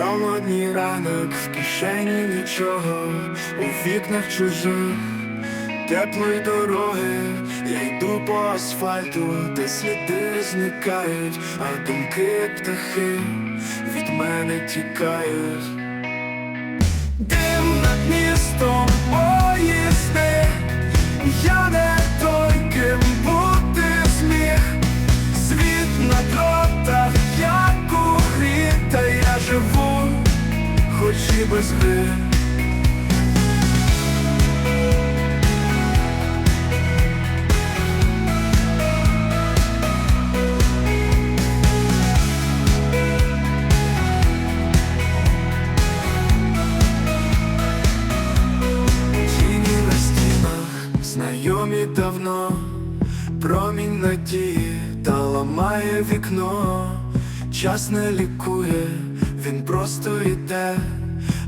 Холодний ранок, в кишені нічого, у вікнах чужих, теплої дороги, я йду по асфальту, де сліди зникають, а думки птахи від мене тікають. Дим над містом стінах, знайомі давно, промінь надії та ламає вікно, час не лікує, він просто йде,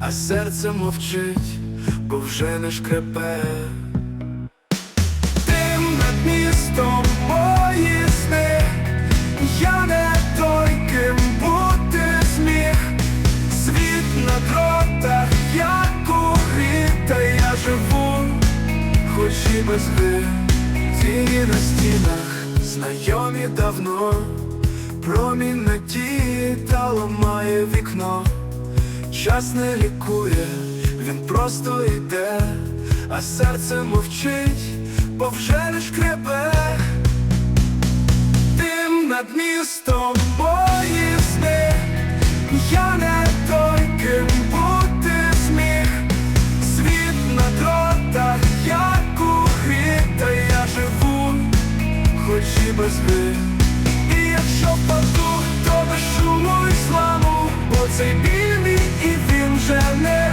а серце мовчить, бо вже не шкрепе. Дим над містом поїзди, я не той, ким бути зміг. Світ на дротах, як у грі, та я живу, хоч і без гри. Тіні на стінах, знайомі давно, промінь надії та ламає вікно. Час не лікує, він просто йде, а серце мовчить, бо вже не шкребе. Дим над містом мої сни Я не той, ким бути зміг Світ на дротах, як у грі Та я живу, хоч і без гри І якщо впаду, то без шуму і зламу Бо цей він вже не